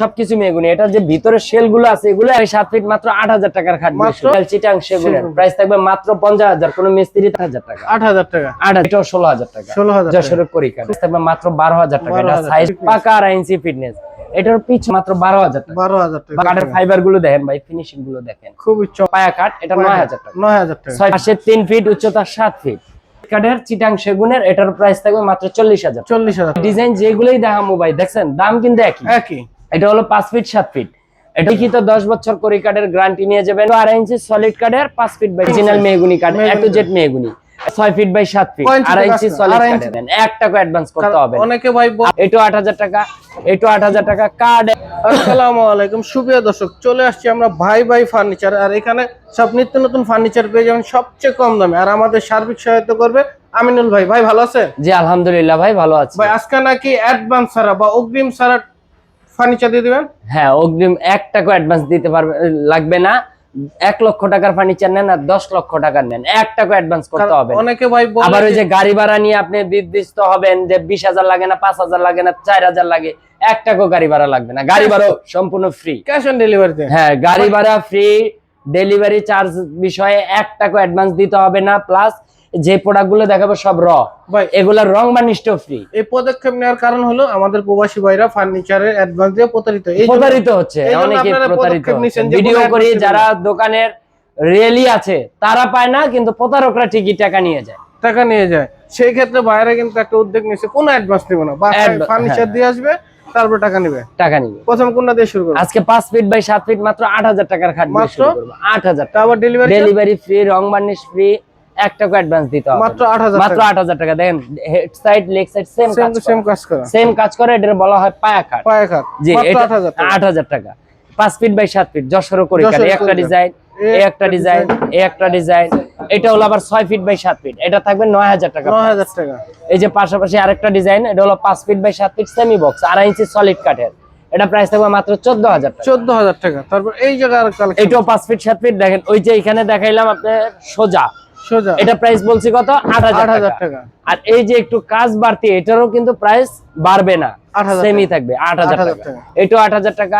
সবকিছু মেগুনি এটা যে ভিতরে শেলগুলো আছে এগুলো সাত ফিট মাত্র আট হাজার টাকার খাট চিটাং সেগুনের প্রাইস থাকবে মাত্র পঞ্চাশ হাজার কোন মিস্ত্রি হাজার টাকা আট হাজার টাকা আট হাজার ষোলো হাজার টাকা ষোলো হাজার যশোরের থাকবে মাত্র বারো হাজার টাকা সাইজ পাকা আর ইঞ্চি ফিটনেস এটার পিচ মাত্র বারো হাজার বারো হাজার টাকা কাঠের ফাইবারগুলো দেখেন ভাই ফিনিশিংগুলো দেখেন খুবই চক পায়া কাঠ এটা নয় হাজার টাকা নয় হাজার টাকা ছয় পাশে তিন ফিট উচ্চতা সাত ফিট কাঠের চিটাং সেগুনের এটার প্রাইস থাকবে মাত্র চল্লিশ হাজার চল্লিশ হাজার ডিজাইন যেগুলোই দেখামো ভাই দেখছেন দাম কিন্তু একই একই এটা হলো পাঁচ ফিট সাত ফিট এটা লিখিত দশ বছর করি কাঠের গ্যারান্টি নিয়ে যাবেন? আড়াই ইঞ্চি সলিড কাঠের পাঁচ ফিট বাই অরিজিনাল মেহগুনি কাঠ এ টু জেড মেহগুনি। ছয় ফিট বাই সাত ফিট আড়াই ইঞ্চি সলিড ইঞ্চি? কাঠের এক টাকা অ্যাডভান্স করতে হবে। অনেকে ভাই এটু আট হাজার টাকা। এটু আট হাজার টাকা কার্ড আসসালামু আলাইকুম। সুপ্রিয় দর্শক চলে আসছি আমরা ভাই ভাই ফার্নিচার আর এখানে সব নিত্য নতুন ফার্নিচার পেয়ে যাবেন সবচেয়ে কম দামে। আর আমাদের সার্বিক সহায়তা করবে আমিনুল ভাই। ভাই ভালো আছেন? জি আলহামদুলিল্লাহ ভাই ভালো আছি। ভাই আজকে নাকি অ্যাডভান্স ছাড়া বা অগ্রিম ছাড়া ফার্নিচার দিয়ে দিবেন? হ্যাঁ অগ্রিম এক টাকা অ্যাডভান্স দিতে পারবে লাগবে না। এক লক্ষ টাকার ফার্নিচার নেন আর দশ লক্ষ টাকার নেন। এক টাকা অ্যাডভান্স করতে হবে অনেকে ভাই আবার ওই যে- গাড়ি ভাড়া নিয়ে আপনি বিদ্বিষ্ট হবেন যে বিশ হাজার লাগে না পাঁচ হাজার লাগে না চার হাজার লাগে এক টাকাও গাড়ি ভাড়া লাগবে না। গাড়ি ভাড়া সম্পূর্ণ ফ্রি ক্যাশ অন ডেলিভারিতে হ্যাঁ গাড়ি ভাড়া ফ্রি ডেলিভারি চার্জ বিষয়ে এক টাকা অ্যাডভান্স দিতে হবে না। প্লাস যে প্রোডাক্টগুলো দেখাবো সব র ভাই। এগুলোর রং বানিষ্ট ফ্রি এই পদক্ষেপ নেওয়ার কারণ হলো আমাদের প্রবাসী ভাইরা ফার্নিচারের অ্যাডভান্স দিয়ে প্রতারিত। এই প্রতারিত হচ্ছে অনেকে প্রতারিত ভিডিও করি যারা দোকানের রিয়েলি আছে তারা পায় না কিন্তু প্রতারকরা ঠিকই টাকা নিয়ে যায়। টাকা নিয়ে যায়। সেই ক্ষেত্রে ভাইরা কিন্তু একটা উদ্যোগ নিয়েছে কোনো অ্যাডভান্স নেবে না। ফার্নিচার হ্যাঁ। দিয়ে আসবে তারপর টাকা নেবে। টাকা নিবে। প্রথম কোনটা দিয়ে শুরু করবে? আজকে পাঁচ ফিট বাই সাত ফিট মাত্র আট হাজার টাকার খাট মাত্র? শুরু করব। আট হাজার টাকা। তারপর ডেলিভারি ডেলিভারি ফ্রি রং বার্নিশ ফ্রি এক টাকা অ্যাডভান্স দিতে হবে। মাত্র আট হাজার মাত্র আট হাজার টাকা। দেখেন head side leg side same to same কাজ করা। সেম কাজ করে এটা বলা হয় পায়া কাট পায়ে খাট। জি মাত্র এটা আট হাজার টাকা। আট হাজার টাকা। পাঁচ ফিট বাই সাত ফিট যশোরও করি কাট একটা ডিজাইন এই একটা ডিজাইন এই একটা ডিজাইন এটা হলো আবার ছয় ফিট বাই সাত ফিট এটা থাকবে নয় হাজার টাকা নয় হাজার টাকা। এই যে পাশাপাশি আরেকটা ডিজাইন এটা হলো পাঁচ ফিট বাই সাত ফিট সেমি বক্স আড়াই ইঞ্চি সলিড কাঠের। এটা প্রাইস থাকবে মাত্র চোদ্দ হাজার টাকা। চোদ্দ হাজার টাকা। তারপর এই জায়গার কালেকশন এটাও পাঁচ ফিট সাত ফিট দেখেন ওই যে এখানে দেখাইলাম আপনার সোজা। সোজা। এটা প্রাইস বলছি কত? আট হাজার টাকা। আর এই যে একটু কাজ বাড়তি এটারও কিন্তু প্রাইস বাড়বে না। 8,000 সেমই থাকবে আট হাজার 8,000 টাকা। এটাও আট হাজার টাকা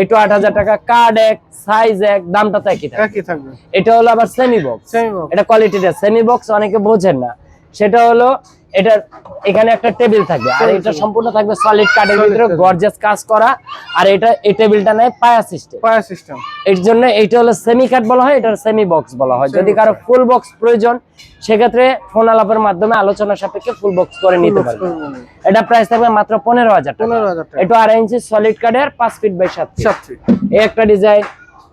এটাও আট হাজার টাকা কার্ড এক সাইজ এক দামটা তো একই থাকবে। একই থাকবে। এটা হলো আবার সেমি বক্স সেমি বক্স এটা কোয়ালিটিটা সেমি বক্স অনেকে বোঝেন না। সেটা হলো এটা এখানে একটা টেবিল থাকবে। আর এটা সম্পূর্ণ থাকবে সলিড কাঠের ভিতরে। গর্জিয়াস কাজ করা। আর এটা এই টেবিলটা নেয় পায়া সিস্টেম পায়া সিস্টেম এর জন্য এটা হলো সেমি কাট বলা হয় এটা সেমি বক্স বলা হয়। যদি কারও ফুল বক্স প্রয়োজন সেক্ষেত্রে ফোন আলাপের মাধ্যমে আলোচনা সাপেক্ষে ফুল বক্স করে নিতে পারবে। এটা প্রাইস থাকবে মাত্র পনেরো হাজার টাকা। পনেরো হাজার টাকা। এটা আড়াই ইঞ্চি সলিড কাঠের পাঁচ ফিট বাই সাত ফিট একটা ডিজাইন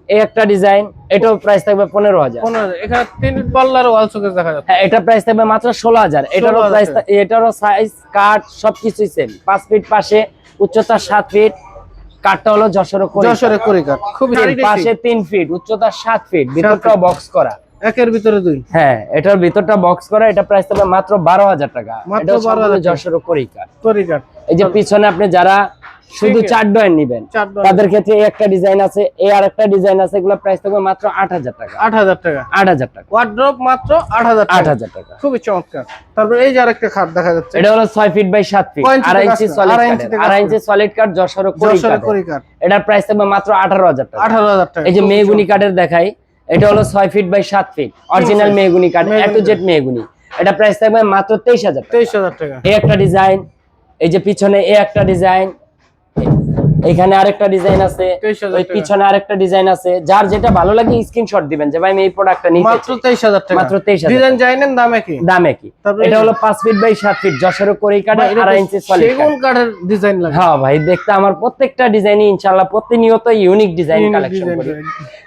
এই একটা ডিজাইন এটাও প্রাইস থাকবে পনেরো হাজার। এখানে তিন পাল্লার ওয়াল শোকেস দেখা যাচ্ছে। হ্যাঁ এটা প্রাইস থাকবে মাত্র ষোলো হাজার। এটারও প্রাইস এটারও সাইজ কাঠ সবকিছুই সেম পাঁচ ফিট পাশে উচ্চতা সাত ফিট কাঠটা হলো যশোর যশোরে করিকার খুবই পাশে তিন ফিট উচ্চতা সাত ফিট ভিতরটাও বক্স করা। একের ভিতরে দুই। হ্যাঁ এটার ভিতরটা বক্স করা এটা প্রাইস থাকবে মাত্র বারো হাজার টাকা। মাত্র এটা 12,000 যশোর করিকা করিকার এই যে পিছনে আপনি যারা শুধু চার ডয়েন নিবেন। তাদের ক্ষেত্রে একটা ডিজাইন আছে এ আর একটা ডিজাইন আছে এগুলো প্রাইস থাকবে মাত্র আট হাজার টাকা। আট হাজার টাকা। আট হাজার টাকা। ওয়ার্ড্রপ মাত্র আট হাজার আট হাজার টাকা। খুবই চমৎকার। তারপর এই যে আরেকটা খাট দেখা যাচ্ছে। এটা হলো ছয় ফিট বাই সাত ফিট আড়াই ইঞ্চি সলিড আড়াই ইঞ্চি সলিড কাঠ যশোর যশোরে করিকার এটার প্রাইস থাকবে মাত্র আঠারো হাজার টাকা। আঠারো হাজার টাকা। এই যে মেহগুনি কাঠের দেখাই এটা হলো ছয় ফিট বাই সাত ফিট অরিজিনাল? মেহগুনি কাঠ এ টু জেড মেহগুনি। এটা প্রাইস থাকবে মাত্র তেইশ হাজার তেইশ হাজার টাকা। এই একটা ডিজাইন এই যে পিছনে এই একটা ডিজাইন এখানে আরেকটা ডিজাইন আছে 23,000 ওই। পিছনে আরেকটা ডিজাইন আছে। যার যেটা ভালো লাগে স্ক্রিনশট দিবেন যে ভাই আমি এই প্রোডাক্টটা নিতে মাত্র চাই। তেইশ হাজার টাকা। মাত্র 23,000 ডিজাইন জানেন দাম একই দাম তারপরে এটা হলো পাঁচ ফিট বাই সাত ফিট যশোর ইঞ্চি সলিড সেগুন কাঠের ডিজাইন লাগে। হ্যাঁ ভাই দেখতে আমার প্রত্যেকটা ডিজাইনই ইনশাআল্লাহ প্রতিনিয়ত ইউনিক ডিজাইন কালেকশন করি।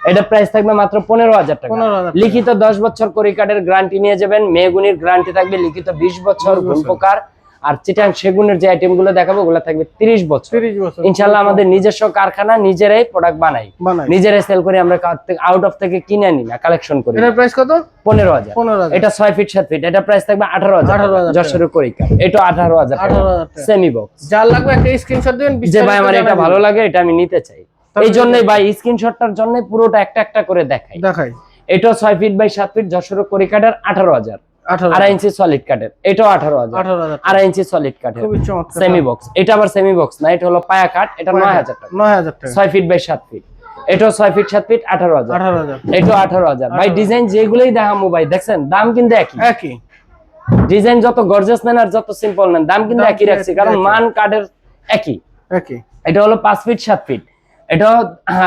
এটা প্রাইস থাকবে মাত্র পনেরো হাজার টাকা। 15,000 টাকা। লিখিত দশ বছর করি কাঠের গ্যারান্টি নিয়ে যাবেন। মেহগুনির গ্যারান্টি থাকবে লিখিত বিশ 20 বছর। প্রকার আর চিটাং সেগুনের যে আইটেমগুলো দেখাবো ওগুলো থাকবে তিরিশ বছর। তিরিশ বছর। ইনশাল্লাহ আমাদের নিজস্ব কারখানা নিজেরাই প্রোডাক্ট বানাই। বানাই। নিজেরাই সেল করি আমরা আউট অফ থেকে কিনে আনি না কালেকশন করি। এটার প্রাইস কত? পনেরো হাজার। পনেরো হাজার। এটা ছয় ফিট সাত ফিট এটা প্রাইস থাকবে আঠারো হাজার। 18,000 টাকা। যশোর করি এটা আঠারো হাজার আঠারো হাজার টাকা। সেমি বক্স যার লাগবে একটা স্ক্রিনশট দিবেন যে ভাই আমার এটা ভালো লাগে এটা আমি নিতে চাই। এই জন্যই ভাই স্ক্রিনশটটার জন্য পুরোটা একটা একটা করে দেখাই। দেখাই। এটা ছয় ফিট বাই সাত ফিট যশোর করিকাটার আঠারো হাজার। আঠারো আড়াই ইঞ্চি সলিড কাঠের এটাও আঠারো হাজার। আড়াই ইঞ্চি সলিড কাঠের সেমি বক্স এটা আবার সেমি বক্স না এটা হলো পায়া কাঠ এটা নয় হাজার টাকা। নয় হাজার টাকা। ছয় ফিট বাই সাত ফিট এটাও ছয় ফিট সাত ফিট আঠারো হাজার। এটাও আঠারো হাজার। ভাই ডিজাইন যেগুলোই দেখামো ভাই দেখছেন? দাম কিন্তু একই। একই। ডিজাইন যত গর্জাস নেন আর যত সিম্পল নেন দাম কিন্তু একই রাখছি কারণ মান কাঠের একই। একই। এটা হলো পাঁচ ফিট সাত ফিট এটা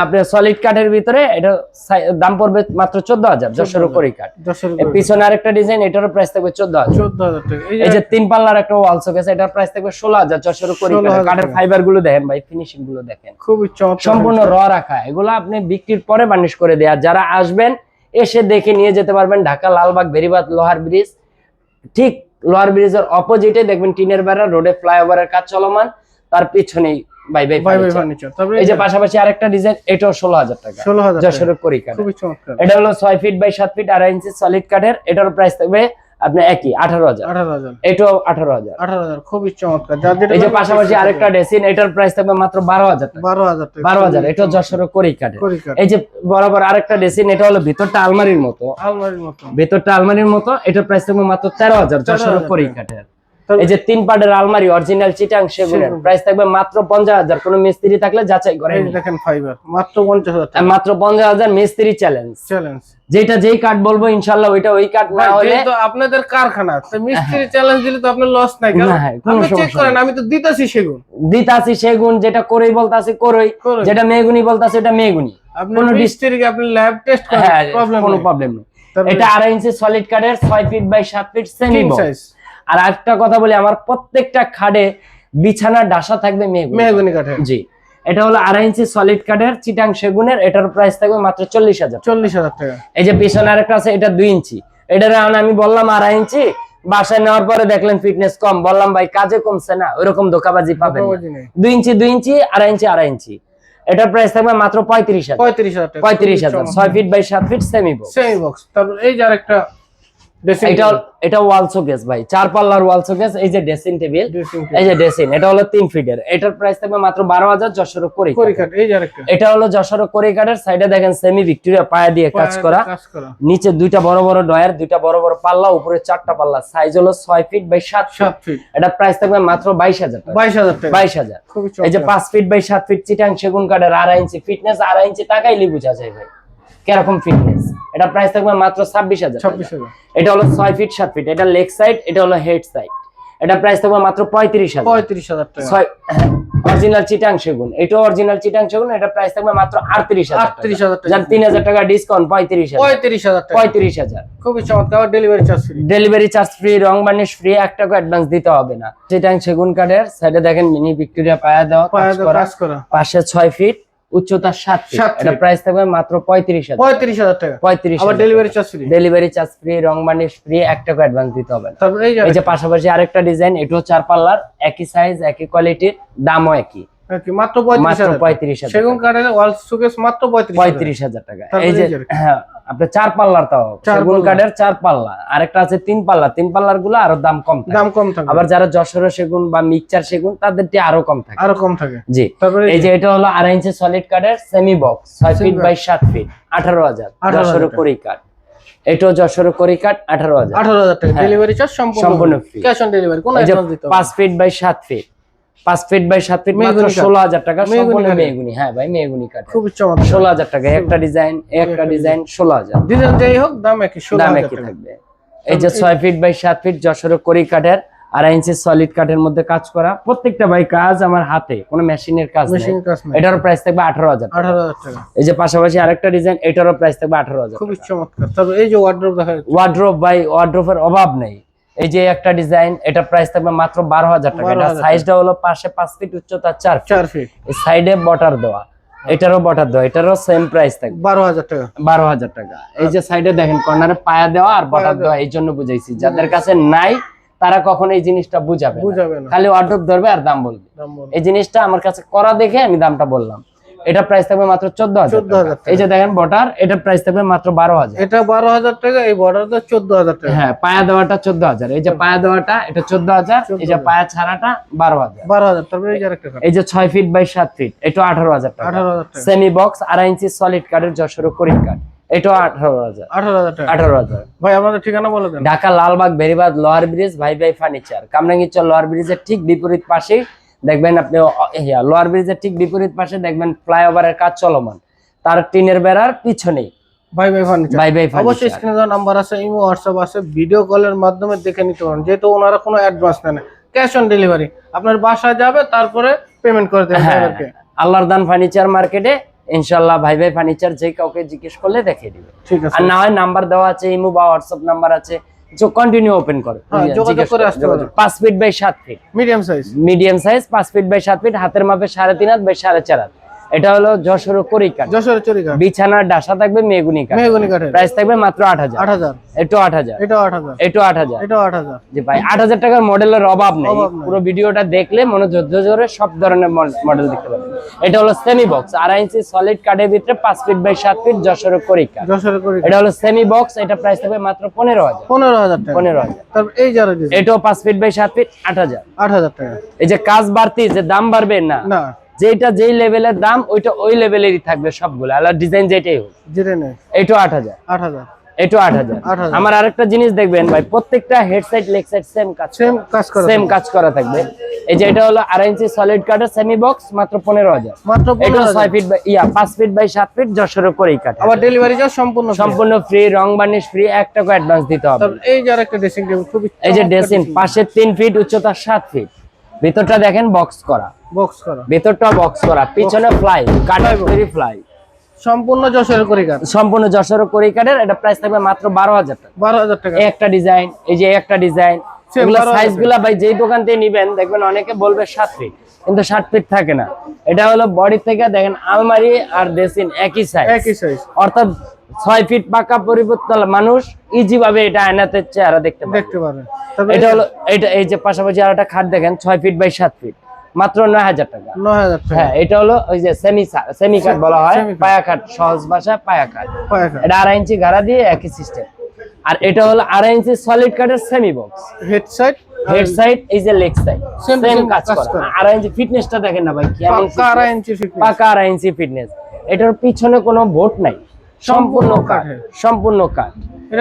আপনার সলিড কাঠের ভিতরে এটা দাম পড়বে মাত্র চোদ্দ হাজার যশোর করি কাঠ পিছনে আরেকটা ডিজাইন এটারও প্রাইস থাকবে চোদ্দ হাজার এই যে তিন পাল্লার একটা ওয়াল শোকেস এটার প্রাইস থাকবে ষোলো হাজার যশোর করি কাঠের ফাইবারগুলো দেখেন ভাই ফিনিশিংগুলো দেখেন। খুবই সম্পূর্ণ র রাখা। এগুলো আপনি বিক্রির পরে বার্নিশ করে দেয়া। যারা আসবেন এসে দেখে নিয়ে যেতে পারবেন ঢাকা লালবাগ বেরিবাদ লোহার ব্রিজ ঠিক লোহার ব্রিজের অপোজিটে দেখবেন টিনের বেড়া রোডে ফ্লাইওভারের কাজ চলমান। তার পিছনেই বাই বাই বাই বাই ফার্নিচার তারপরে এই যে পাশাপাশি আরেকটা ডিজাইন এটাও ষোলো হাজার টাকা। ষোলো হাজার টাকা। করি কাঠ খুবই চমৎকার। এটা হলো ছয় ফিট বাই সাত ফিট আড়াই ইঞ্চি সলিড কাঠের এটার প্রাইস থাকবে আপনার একই আঠারো হাজার। আঠারো হাজার। এটাও আঠারো হাজার। আঠারো হাজার খুবই চমৎকার। যার যেটা এই যে পাশাপাশি আরেকটা ডেসিন এটার প্রাইস থাকবে মাত্র বারো হাজার টাকা। বারো হাজার টাকা। বারো হাজার এটাও করি কাঠের এই যে বরাবর আরেকটা ডেসিন এটা হলো ভিতরটা আলমারির মতো। আলমারির মতো। ভেতরটা আলমারির মতো এটার প্রাইস থাকবে মাত্র তেরো হাজার যশোর 13,000 করি টাকা। এই যে তিন পাটের আলমারি অরিজিনাল চিটাং সেগুনের সেগুন। প্রাইস থাকবে মাত্র পঞ্চাশ হাজার। কোনো মিস্ত্রি থাকলে যাচাই করে দেখেন ফাইবার মাত্র পঞ্চাশ হাজার মাত্র পঞ্চাশ হাজার মিস্ত্রি চ্যালেঞ্জ চ্যালেঞ্জ যেটা যেই কাঠ বলব ইনশাল্লাহ ওইটা ওই কাঠ না হলে যেহেতু আপনাদের কারখানা তো মিস্ত্রি চ্যালেঞ্জ দিলে তো আপনার লস নাই কারণ আপনি চেক করেন আমি তো দিতাছি সেগুন। দিতাছি সেগুন যেটা করেই বলতাছি করই। যেটা মেগুনি বলতাছি এটা মেগুনি। আপনি কোনো ডিস- মিস্ত্রিকে আপনি ল্যাব টেস্ট করেন হ্যাঁ প্রবলেম কোনো প্রবলেম নেই। এটা আড়াই ইঞ্চি সলিড কাঠের ছয় ফিট বাই সাত ফিট সেমি সাইজ আর একটা কথা বলি আমার প্রত্যেকটা খাটে বিছানার ডাসা থাকবে মেহগুনি কাঠের। জি। এটা হলো আড়াই ইঞ্চি সলিড কাঠের চিটাং সেগুনের এটার প্রাইস থাকবে মাত্র চল্লিশ হাজার। চল্লিশ হাজার টাকা। এই যে পিছনে আরেকটা আছে এটা দুই ইঞ্চি। এটার আমি বললাম আড়াই ইঞ্চি বাসায় নেওয়ার পরে দেখলেন ফিটনেস কম। বললাম ভাই কাজে কমছে না ওইরকম ধোকাবাজি পাবেন নেই। দুই ইঞ্চি দুই ইঞ্চি আড়াই ইঞ্চি আড়াই ইঞ্চি। এটার প্রাইস থাকবে মাত্র পঁয়ত্রিশ হাজার। পঁয়ত্রিশ হাজার পঁয়ত্রিশ হাজার। ছয় ফিট বাই সাত feet semi box semi box তারপর এই যে আরেকটা এটা এটা ওয়াল শোকেস ভাই। চার পাল্লার ওয়াল শোকেস এই যে ড্রেসিং টেবিল এই যে ড্রেসিং এটা হলো তিন ফিটের এটার প্রাইস থাকবে মাত্র বারো হাজার যশোর করি করি কাঠ এই যে আরেকটা। এটা হলো যশোর করি কাঠের সাইডে দেখেন সেমি ভিক্টোরিয়া পায়া দিয়ে কাজ করা। নিচে দুইটা বড় বড় ডয়ার দুইটা বড় বড় পাল্লা উপরে চারটা পাল্লা। সাইজ হলো ছয় ফিট বাই সাত ফিট সাত ফিট এটা প্রাইস থাকবে মাত্র বাইশ হাজার বাইশ হাজার বাইশ হাজার। এই যে পাঁচ ফিট বাই সাত ফিট চিটাং সেগুন কাঠের আড়াই ইঞ্চি ফিটনেস আড়াই ইঞ্চি টাকাইলি বোঝা যায় ভাই। কীরকম ফিটনেস এটা প্রাইস থাকবে মাত্র ছাব্বিশ হাজার হাজার। এটা হলো ছয় ফিট সাত ফিট এটা লেগ সাইড এটা হলো হেড সাইড এটা প্রাইস থাকবে মাত্র পঁয়ত্রিশ হাজার। পঁয়ত্রিশ হাজার টাকা। ছয় অরিজিনাল চিটাং সেগুন। এটা অরিজিনাল চিটাং সেগুন এটা প্রাইস থাকবে মাত্র আটত্রিশ হাজার 38,000 টাকা। তিন হাজার টাকা ডিসকাউন্ট পঁয়ত্রিশ হাজার পঁয়ত্রিশ হাজার টাকা। পঁয়ত্রিশ হাজার। খুবই চমৎকার। Delivery charge free delivery charge free রং বানিশ ফ্রি এক টাকা অ্যাডভান্স দিতে হবে না। চিটাং সেগুন কাঠের সাইডে দেখেন মিনি ভিক্টোরিয়া পায়া দেওয়া পায়ে করা। পাশে ছয় ফিট উচ্চতা সাত এটা প্রাইস থাকবে মাত্র পঁয়ত্রিশ হাজার পঁয়ত্রিশ হাজার টাকা। পঁয়ত্রিশ আবার delivery charge free delivery charge free রং বার্নিশ ফ্রি এক টাকা অ্যাডভান্স দিতে হবে এই যে পাশাপাশি আরেকটা ডিজাইন এটাও চার পাল্লার একই সাইজ একই কোয়ালিটির দামও একই। মাত্র পঁয়ত্রিশ হাজার সেগুন কাঠের ওয়াল সুকেস মাত্র পঁয়ত্রিশ হাজার। টাকা। এই যে। হ্যাঁ আপনার চার পাল্লার তাও। সেগুন কাঠের চার পাল্লা। আরেকটা আছে তিন পাল্লা। তিন পাল্লারগুলো আরও দাম কম দাম কম থাকে। আবার যারা যশোর সেগুন বা মিক্সচার সেগুন তাদেরটি আরও কম থাকে। আরও কম থাকে। জি। এই যে এটা হলো আড়াই ইঞ্চি সলিড কাঠের সেমি বক্স ছয় ফিট বাই সাত ফিট আঠারো হাজার। 18,000 যশোর। করি কাঠ। এটাও যশোর করি কাঠ আঠারো হাজার। আঠারো হাজার টাকা। হ্যাঁ। ডেলিভারি চার্জ সম্পূর্ণ ক্যাশ অন ডেলিভারি কোনো পাঁচ ফিট বাই সাত ফিট পাঁচ ফিট বাই সাত ফিট মাত্র ষোলো হাজার টাকা সম্পূর্ণ মেহগুনি হ্যাঁ ভাই মেহগুনি কাঠ খুবই চমৎকার। ষোলো হাজার টাকা একটা ডিজাইন একটা ডিজাইন ষোলো হাজার। ডিজাইন যাই হোক দাম একই দাম একই থাকবে। এই যে ছয় ফিট বাই সাত ফিট যশোর করি কাঠের আড়াই ইঞ্চি সলিড কাঠের মধ্যে কাজ করা। প্রত্যেকটা ভাই কাজ আমার হাতে কোনো মেশিনের কাজ এটারও প্রাইস থাকবে আঠারো হাজার টাকা। এই যে পাশাপাশি আরেকটা ডিজাইন এটারও প্রাইস থাকবে আঠারো হাজার খুবই চমৎকার। তারপর এই যে ওয়ার্ড্রোব দেখা ওয়ার্ড্রোপ বাই ওয়ার্ড্রোপের অভাব নেই। এই যে একটা ডিজাইন এটা প্রাইস থাকবে মাত্র বারো হাজার টাকা। এটা 12,000 সাইজটা হলো পাশে পাঁচ ফিট উচ্চতা চার ফিট চার ফিট সাইডে বটার দেওয়া। এটারও বটার দেওয়া। এটারও সেম প্রাইস থাকবে। বারো হাজার টাকা। বারো হাজার টাকা। এই যে সাইডে দেখেন কর্নারে পায়া দেওয়া আর বটার দেওয়া এই জন্য বুঝাইছি। যাদের কাছে নাই তারা কখনো এই জিনিসটা বুঝাবে বুঝাবে খালি ওয়ার্ড্রোপ ধরবে আর দাম বলবে। এই জিনিসটা আমার কাছে করা দেখে আমি দামটা বললাম। এটা প্রাইস থাকবে মাত্র চোদ্দ হাজার 14,000 টাকা। এই যে দেখেন বটার এটা প্রাইস থাকবে মাত্র বারো হাজার। এটা বারো হাজার টাকা এই বর্ডারটা চোদ্দ হাজার টাকা। হ্যাঁ পায়া দেওয়াটা চোদ্দ হাজার। এই যে পায়া দেওয়াটা এটা চোদ্দ হাজার এই যে পায়া ছাড়াটা বারো হাজার। বারো হাজার তারপরে এই যে ছয় ফিট বাই সাত ফিট এটা আঠারো হাজার টাকা। আঠারো হাজার টাকা। সেমি বক্স আড়াই ইঞ্চি সলিড কাঠের যশোর করিম কাঠ এটা আঠারো হাজার। আঠারো হাজার ভাই আপনাদের ঠিকানা বলে দেন। ঢাকা লালবাগ বেরিবাদ লোহার ব্রিজ ভাই ভাই ফার্নিচার কামরাঙ্গীরচর লোহার ব্রিজের ঠিক বিপরীত পাশেই দেখবেন আপনি লোয়ার ব্রিজের ঠিক বিপরীত পাশে দেখবেন ফ্লাইওভারের কাজ চলমান। তার টিনের বেড়ার পিছনেই। ভাই ভাই ফার্নিচার ভাই ভাই অবশ্যই স্ক্রিনে দেওয়া নাম্বার আছে ইমো হোয়াটসঅ্যাপ আছে ভিডিও কলের মাধ্যমে দেখে নিতে পারেন। যেহেতু ওনারা কোনো অ্যাডভান্স নেন ক্যাশ অন ডেলিভারি আপনার যাবে তারপরে পেমেন্ট করে দেবেন হ্যাঁ। ড্রাইভারকে আল্লাহর দান ফার্নিচার মার্কেটে ইনশাল্লাহ ভাই ভাই ফার্নিচার যে কাউকে জিজ্ঞেস করলে দেখিয়ে দিবে। ঠিক আছে। আর না হয় নাম্বার দেওয়া আছে ইমো বা হোয়াটসঅ্যাপ নাম্বার আছে। কন্টিনিউ ওপেন করে। হ্যাঁ, যোগাযোগ করে আসতে পারো। পাঁচ ফিট বাই সাত feet medium size medium size পাঁচ ফিট বাই সাত ফিট হাতের মাপে সাড়ে তিন হাত বাই সাড়ে চার হাত। এটা হলো যশোর করিকাঠ যশোরের চুরিকা বিছানার ডাসা থাকবে মেগুনি কাঠ মেহগনি কাঠের। প্রাইস থাকবে মাত্র আট হাজার। আট হাজার। একটু আট হাজার। এটাও আট হাজার। একটু আট হাজার। এটাও আট হাজার। জি ভাই আট হাজার টাকার মডেলের অভাব নেই। পুরো ভিডিওটা দেখলে মনে যুদ্ধ জোরে সব ধরনের মডেল দেখতে পাবেন। এটা হলো সেমি বক্স আড়াই ইঞ্চি সলিড কাঠের ভিতরে পাঁচ ফিট বাই সাত ফিট যশোর করিকা যশোর চুরিকা এটা হলো সেমি বক্স এটা প্রাইস থাকবে মাত্র পনেরো হাজার। পনেরো হাজার টাকা। পনেরো হাজার। তারপর এই যারা এটাও পাঁচ ফিট বাই সাত ফিট আট হাজার। আট হাজার টাকা। এই যে কাজ বাড়তি যে দাম বাড়বে না। না। যেটা যেই লেভেলের দাম ওইটা ওই লেভেলেরই থাকবে সবগুলো। আলাদা ডিজাইন যেটাই হোক। জিরে নেই। এটাও আট হাজার। আট হাজার। আট হাজার। আমার আরেকটা জিনিস দেখবেন ভাই প্রত্যেকটা head side leg side same কাজ সেম কাজ করা সেম কাজ করা থাকবে। এই যে এটা হলো আড়াই ইঞ্চি সলিড কাঠের সেমি বক্স মাত্র পনেরো হাজার। মাত্র এটা ছয় ফিট বাই ইয়া পাঁচ ফিট বাই সাত ফিট যশোরের করেই কাঠ আবার ডেলিভারি চার্জ সম্পূর্ণ সম্পূর্ণ ফ্রি রং বার্নিশ ফ্রি এক টাকা অ্যাডভান্স দিতে হবে। এই যার একটা ড্রেসিং টেবিল খুবই এই যে ড্রেসিং পাশে তিন ফিট উচ্চতা সাত ফিট ভিতরটা দেখেন বক্স করা। বক্স করা। ভেতরটা বক্স করা পিছনে ফ্লাই তৈরি ফ্লাই সম্পূর্ণ যশোরের করিকা সম্পূর্ণ যশোর করিকাটের এটা প্রাইস থাকবে মাত্র বারো হাজার টাকা। বারো হাজার টাকা। একটা ডিজাইন এই যে একটা ডিজাইন Same এগুলো সাইজগুলা ভাই যেই দোকান থেকে নিবেন দেখবেন অনেকে বলবে সাত ফিট কিন্তু ফিট থাকে না। এটা হলো বডি থেকে দেখেন আলমারি আর ড্রেসিন একই সাইজ একই সাইজ অর্থাৎ ছয় ফিট পাকা পরিবর্তন মানুষ ইজি ভাবে এটা আয়নাতে চেহারা দেখতে দেখতে পারেন এটা হলো এটা এই যে পাশাপাশি আর একটা খাট দেখেন ছয় ফিট বাই সাত ফিট মাত্র নয় হাজার টাকা। নয় হাজার হ্যাঁ এটা হলো ওই যে সেমি সেমি কাট বলা হয়। পায়া কাট সহজ ভাষায় পায়া কাঠ এটা আড়াই ইঞ্চি গাড়া দিয়ে একই সিস্টেম আর এটা হলো আড়াই ইঞ্চি সলিড কাঠের semi box head side head side এই যে leg side Same, same same কাজ কাজ করা। করা। আড়াই ইঞ্চি ফিটনেসটা দেখেন না ভাই আড়াই ইঞ্চি ফিটনেস পাকা আড়াই ইঞ্চি ফিটনেস এটার পিছনে কোনো বোট নাই। সম্পূর্ণ কাঠ। সম্পূর্ণ কাঠ।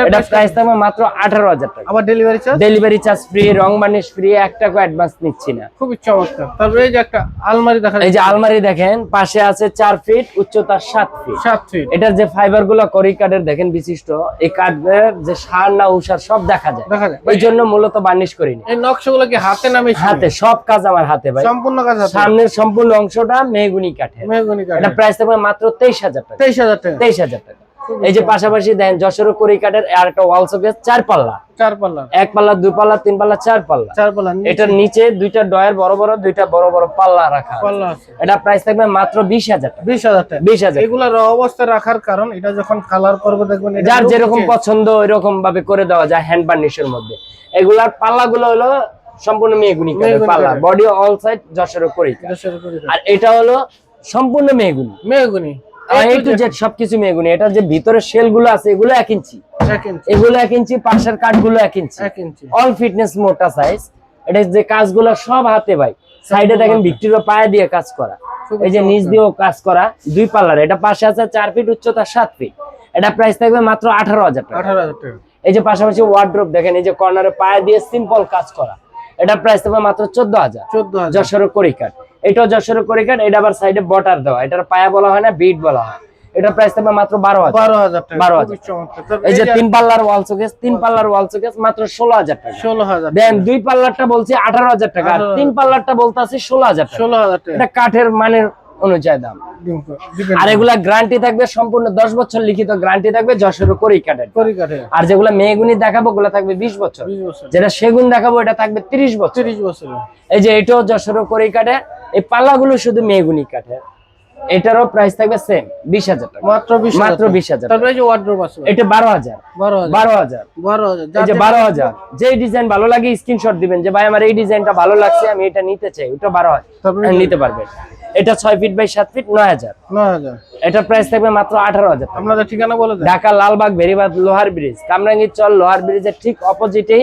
এটা প্রাইস থাকবে মাত্র আঠারো হাজার টাকা। আবার delivery charge delivery charge free রং বানিশ ফ্রি এক টাকা অ্যাডভান্স নিচ্ছি না। খুবই চমৎকার। তারপরে এই যে একটা আলমারি দেখা এই যে আলমারি দেখেন পাশে আছে চার ফিট উচ্চতা সাত ফিট সাত ফিট এটার যে ফাইবারগুলো করি কাঠের দেখেন বিশিষ্ট এই কাঠের যে সার না উষার সব দেখা যায়। দেখা যায়। এই জন্য মূলত বার্নিশ করিনি এই নকশাগুলো কি হাতে নামে হাতে সব কাজ আমার হাতে ভাই। সম্পূর্ণ কাজ হাতে। সামনের সম্পূর্ণ অংশটা মেহগুনি কাঠের। মেহগনি কাঠ এটা প্রাইস থাকবে মাত্র তেইশ হাজার টাকা। তেইশ হাজার টাকা। তেইশ হাজার এই যে পাশাপাশি দেন যশোর করি কাঠের আর একটা ওয়াল শোকেস চার পাল্লা। চার পাল্লা। এক পাল্লা দুই পাল্লা তিন পাল্লা চার পাল্লা। চার পাল্লা এটার নিচে দুইটা ডয়ের বড় বড় দুইটা বড় বড় পাল্লা রাখা পাল্লা আছে। এটা প্রাইস থাকবে মাত্র বিশ হাজার টাকা। বিশ হাজার টাকা। বিশ হাজার এগুলা র অবস্থায় রাখার কারণ এটা যখন কালার করবে দেখবেন যার যেরকম। পছন্দ ওইরকম ভাবে করে দেওয়া যায় হ্যান্ড বার্নিশের মধ্যে। এগুলার পাল্লাগুলো হলো সম্পূর্ণ মেহগুনি পাল্লা। বডি অল সাইড যশোর করি। আর এটা হলো সম্পূর্ণ মেহগুনি। মেহগনি। এ টু জেড সবকিছু মেহগুনি এটা যে ভিতরে শেলগুলো আছে এগুলো এক ইঞ্চি। এক এগুলো এক ইঞ্চি পাশের কাঠগুলো ইঞ্চি। এক ইঞ্চি। অল ফিটনেস মোটা সাইজ এটা যে কাজগুলো সব হাতে ভাই। সাইডে দেখেন ভিক্টোরিয়া পায়ে দিয়ে কাজ করা। এই যে নিচ দিয়েও কাজ করা দুই পাল্লার। এটা পাশে আছে ফিট উচ্চতা ফিট এটা প্রাইস থাকবে মাত্র আঠারো হাজার টাকা। আঠারো হাজার টাকা। এই যে পাশাপাশি ওয়ার্ড্রোপ দেখেন এই যে কর্নারে পায়ে দিয়ে সিম্পল কাজ করা। এটা প্রাইস থাকবে মাত্র চোদ্দ হাজার। চোদ্দ হাজার। যশোর করিকাট এটাও যশোর করিকাট এটা আবার সাইডে বটার দেওয়া। এটার পায়া বলা হয় না বিট বলা হয়। এটা প্রাইস থাকবে মাত্র বারো হাজার। বারো হাজার এই যে তিন পাল্লার ওয়াল শোকেস তিন পাল্লার ওয়াল শোকেস মাত্র ষোলো হাজার টাকা। ষোলো হাজার দেন দুই পাল্লারটা বলছি আঠারো হাজার টাকা। আর তিন পাল্লারটা বলতে আছে ষোলো হাজার ষোলো হাজার টাকা। এটা কাঠের মানের অনুযায়ী দাম। করে, আর এগুলা গ্যারান্টি থাকবে সম্পূর্ণ দশ বছর লিখিত গ্যারান্টি থাকবে যশোর কাঠের করি কাঠে আর যেগুলো মেগুনি দেখাবো ওগুলো থাকবে বিশ বছর। যেটা সেগুন দেখাবো এটা থাকবে তিরিশ বছর। তিরিশ বছর এই যে এটাও যশোর করেই কাঠে। এই পাল্লাগুলো শুধু মেগুনি কাঠের এটারও প্রাইস থাকবে সেম বিশ হাজার টাকা। মাত্র বিশ মাত্র বিশ হাজার তারপরে যে ওয়ার্ড্রোব আছে এটা বারো হাজার। বারো হাজার। বারো হাজার। বারো হাজার। এই যে ডিজাইন ভালো লাগে স্ক্রিনশট দিবেন যে ভাই আমার এই ডিজাইনটা ভালো লাগছে আমি এটা নিতে চাই। ওটা বারো হাজার। আপনি নিতে পারবেন এটা ছয় ফিট বাই সাত ফিট নয় হাজার। নয় হাজার। এটার প্রাইস থাকবে মাত্র আঠারো হাজার আপনাদের ঠিকানা বলে ঢাকা লালবাগ বেরিবাদ লোহার ব্রিজ কামরাঙ্গীর চল লোহার ব্রিজের ঠিক অপোজিটেই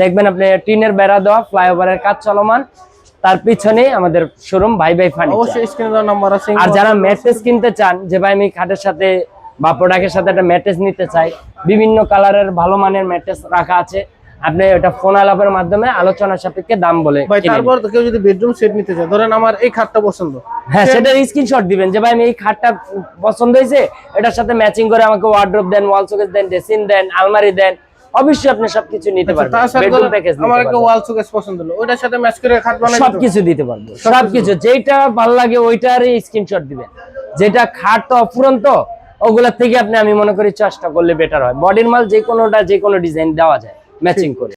দেখবেন আপনি টিনের বেড়া দেওয়া ফ্লাইওভারের কাজ চলমান। তার পিছনে আমাদের শোরুম ভাই ভাই ফার্নিচার অবশ্যই স্ক্রিনে দেওয়ার নাম্বার আছে আর যারা ম্যাট্রেস কিনতে চান যে ভাই আমি খাটের সাথে বা প্রোডাক্টের সাথে একটা ম্যাট্রেস নিতে চায় বিভিন্ন কালারের ভালো মানের ম্যাট্রেস রাখা আছে আপনি ওটা ফোন আলাপের মাধ্যমে আলোচনা সাপেক্ষে দাম বলে ভাই তারপর কেউ যদি বেডরুম সেট নিতে চায় ধরেন আমার এই খাটটা পছন্দ। হ্যাঁ সেটার স্ক্রিনশট দিবেন যে ভাই আমি এই খাটটা পছন্দ হয়েছে এটার সাথে ম্যাচিং করে আমাকে ওয়ার্ড্রোব দেন ওয়াল শোকেস দেন ড্রেসিং দেন আলমারি দেন অবশ্যই আপনি সবকিছু নিতে পারবেন। বেডরুম প্যাকেজ আমার একটা ওয়াল শোকেস পছন্দ হলো ওইটার সাথে ম্যাচ করে খাট বানাই সবকিছু দিতে পারব। সবকিছু। যেটা ভালো লাগে ওইটারই স্ক্রিনশট দিবেন। যেটা খাট তো অফুরন্ত ওগুলা থেকে আপনি আমি মনে করি চেষ্টা করলে বেটার হয়। বডির মাল যে কোনোটা যে কোনো ডিজাইন দেওয়া যায় ম্যাচিং করে।